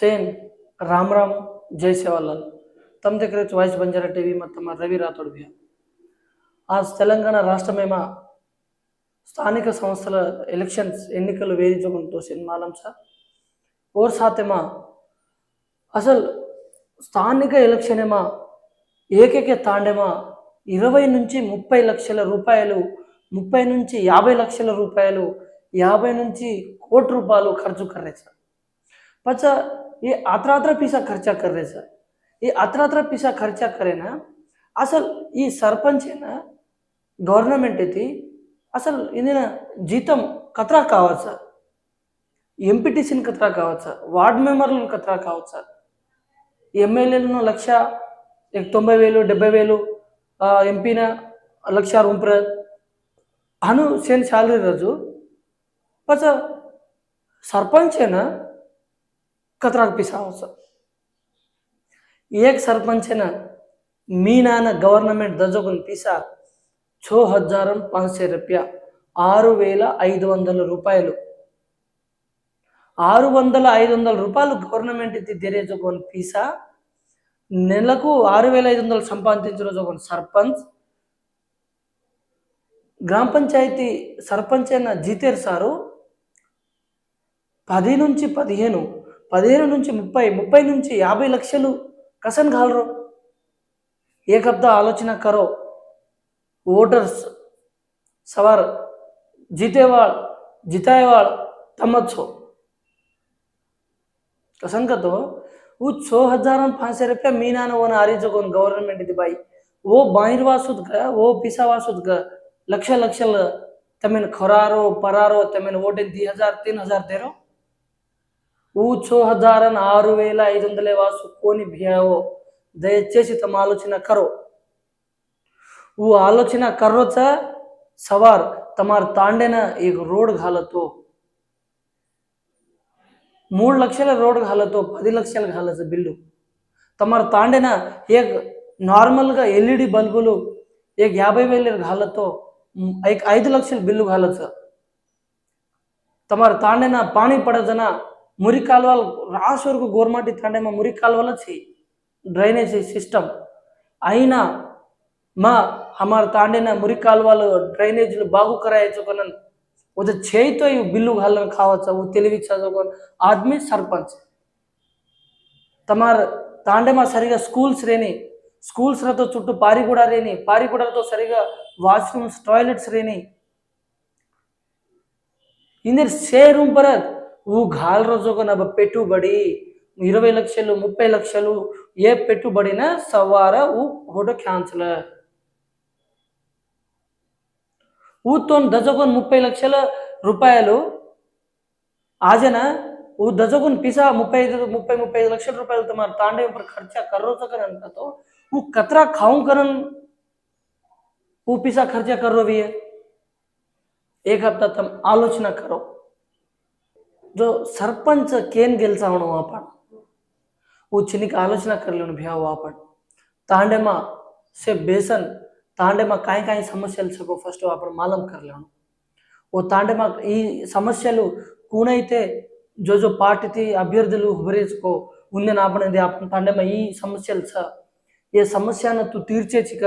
ಸೇನ್ రామ్ రామ్ జై ಸೇವಾಲಾಲ್ తమ దగ్గర వాయిస్ బంజారా టీవీ ಮತ್ತು రవి ರವಿ ರಾಥೋಡ್ ఆ తెలంగాణ రాష్ట్రమేమా స్థానిక సంస్థల ఎలక్షన్స్ ఎన్నికలు వేధించుకుంటూ సినిమాలం సార్. ఓర్ సాతేమా అసలు స్థానిక ఎలక్షన్ ఏమా ఏకైక తాండేమా ఇరవై నుంచి ముప్పై లక్షల రూపాయలు ముప్పై నుంచి యాభై లక్షల రూపాయలు యాభై నుంచి కోటి రూపాయలు ఖర్చు కర్రే సార్. పచ్చ ये अतरा अतरा पैसा खर्चा कर रहे सर ये अतरा अतरा पैसा खर्चा करे ना అసలు ఈ సర్పంచ్ అయినా గవర్నమెంట్ ఇది అసలు ఇది జీతం కతరా కావచ్చు సార్ ఎంపీటీసీని కతరా కావచ్చు సార్ వార్డ్ మెంబర్లను కతరా కావచ్చు సార్ ఎమ్మెల్యేలను లక్ష एक తొంభై వేలు డెబ్బై వేలు ఎంపీన లక్ష రూపాయ అను సేన్ శాలరీ రాజు పచ్చ सरपंच है ना ખતરનાક પીસાઓ છે એક మీ મીનાના గవర్నమెంట్ દર્જોગન పీసా ఛో હજાર పాన్సే રૂપિયા ఆరు వేల ఐదు వందల రూపాయలు ఆరు వందల ఐదు వందల రూపాయలు గవర్నమెంట్ ఇది తెరేచుకొని పీసా నెలకు ఆరు వేల ఐదు వందలు సంపాదించిన ఒక సర్పంచ్ గ్రామ పంచాయతీ సర్పంచ్ అయిన జీతేర్ సారు పది నుంచి పదిహేను పదిహేను నుంచి ముప్పై ముప్పై నుంచి యాభై లక్షలు కసన్ घालरो एक हफ्ता आलोचना करो वोटर्स सवार जीतेवाड़ जिताएवाड़ तमत छो कसन का तो वो छो हजार और पाँच सौ रुपया मीना ने वन आरी जो गवर्नमेंट दी भाई वो बाहिर वासुद का वो पिसा वासुद का लक्ष लक्ष तमेन खरारो परारो तमेन वोटे दी हजार तीन हजार दे ఊచోహదారన్ ఆరు వేల ఐదు వందల వాసు కోని భియావో. దయచేసి తమ ఆలోచన కరో. ఊ ఆలోచన కర్రోచ సవార్ తమారు తాండెన ఈ రోడ్ ఘాలతో. మూడు లక్షల రోడ్ ఘాలతో పది లక్షల ఘాలతో బిల్లు. తమరు తాండెన ఏ నార్మల్గా ఎల్ఈడి బల్బులు ఏ యాభై వేల ఘాలతో ఐదు లక్షల బిల్లు ఘాలొచ్చు తమరు తాండెన పానీ పడదన మురి కాలువలు రాసు వరకు గవర్నమెంట్ ఇస్తాండే మా మురి కాలువలు వచ్చి డ్రైనేజ్ సిస్టమ్. అయినా మా హమార్ తాండిన మురి కాలువలు డ్రైనేజ్లు బాగు కరాయించుకొని ఒక చేయితో ఇవి బిల్లు కాలను కావచ్చు? తెలివి చదువుకొని ఆద్మీ సర్పంచ్. తమరు తాండే మా సరిగా స్కూల్స్ రేని స్కూల్స్లతో చుట్టూ పారిగూడ రేని పారిగూడలతో సరిగా వాష్రూమ్స్ టాయిలెట్స్ రేని. ఇందరి సే రూమ్ పరత్ ఊ గాల్ గాల్రోజుగా నా పెట్టుబడి. ఇరవై లక్షలు ముప్పై లక్షలు ఏ పెట్టుబడిన సవార ఊ హోటో క్యాన్సలర్. ఊతో దజగొన్ ముప్పై లక్షల రూపాయలు ఆజన ఊ దజగొన్ పిసా ముప్పై ఐదు ముప్పై ముప్పై ఐదు లక్షల రూపాయలు తమ తాండే పర్ ఖర్చా కర్రోతో అంతతో ఊ కత్రా ఖాం కరన్ ఊ పిసా ఖర్చా కర్రోవి ఏక హప్తా తమ ఆలోచన కరో. జో सरपंच కేన్ गेल सावणो आपण उछनिक आलोचना करलेनु भियाव आपण तांडेमा से बेसन తాండేమా కాయ కాయ సమస్యలు సగో ఫస్ట్ అప్పుడు మాలం కర్లేను ఓ తాండేమా ఈ సమస్యలు కూనైతే జో జో పార్టీ అభ్యర్థులు హుబరేసుకో ఉంది నాపనేది అప్పుడు తాండేమా ఈ సమస్యలు స ఏ సమస్యను తు తీర్చేచిక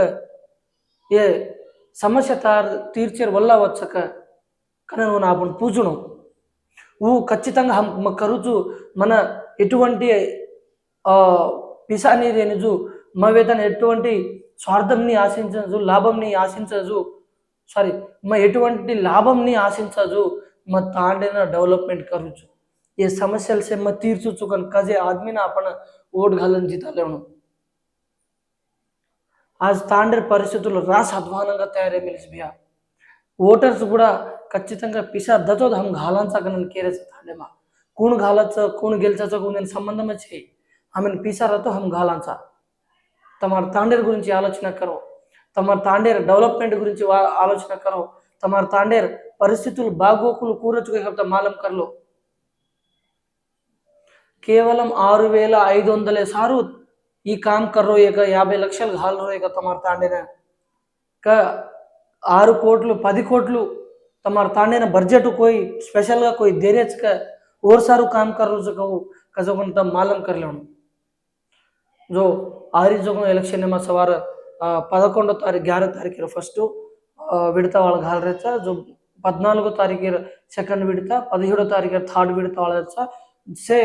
ఏ సమస్య తార్ తీర్చే వల్ల వచ్చక కానీ నువ్వు నా అప్పుడు పూజను ఖచ్చితంగా హమ్ కరుచు మన ఎటువంటి పిసాని రేనిజు మా వేతన ఎటువంటి స్వార్థంని ఆశించదు లాభంని ఆశించదు సారీ మా ఎటువంటి లాభంని ఆశించదు మా తాండేన డెవలప్మెంట్ కరుచు ఏ సమస్యలు से मग तीर्चू चुकन कजे आदमीना आपण ఓట్ घालून जितालेवणं आज తాండేర్ పరిస్థితుల్లో రాస్ అధ్వానంగా తయారై మిలిసి బియా ఓటర్స్ కూడా ఖచ్చితంగా ಪಿಸಾ ದತೋ ಹಮ್ ಘಾಲಾಂಚಾ ಗಣನ್ ಕೇರಸ ತಾಡೆಮಾ ಕೂಣ್ ಘಾಲಚ ಕೂಣ್ ಗೆಲ್ಚಾಚ ಕೂಣ್ ಸಂಬಂಧ ಮಚೆ ಆಮೇಲೆ ಪಿಸಾ ರತೋ ಹಮ್ ಘಾಲಾಂಚಾ తాండేర్ గురించి ఆలోచన కరో. తమారు తాండేర్ డెవలప్మెంట్ గురించి ఆలోచన కరో. తమారు తాండేర్ పరిస్థితులు బాగోకులు కూరచుకే కాబట్టి మాలం కర్లో. కేవలం ఆరు వేల ఐదు వందలే సారు ఈ కామ్ కర్రో ఇక యాభై లక్షలు హాల్ రోయక తమారు తాండేర్. ఆరు కోట్లు పది కోట్లు తమ తాండైన బడ్జెట్ కోయి స్పెషల్గా కోయి ధైర్యక ఓర్సారు కామ్ కర్రు జగవు కజగొంత మాలం కర్లేను. జో ఆరి జగం ఎలక్షన్ ఏమో సవార్ పదకొండో తారీఖు గ్యారో తారీఖు ఫస్ట్ విడత వాళ్ళ గాలరేచ జో పద్నాలుగో తారీఖు సెకండ్ విడత పదిహేడో తారీఖు థర్డ్ విడత వాళ్ళ సే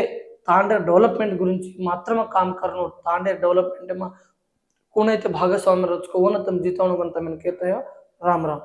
తాండే డెవలప్మెంట్ గురించి మాత్రమే కామ్ కర్ను తాండే డెవలప్మెంట్ ఏమో కోనైతే భాగస్వామ్యం రచ్చుకో ఓన తమ జీతం కొంత మనకేతాయో రామ్ రామ్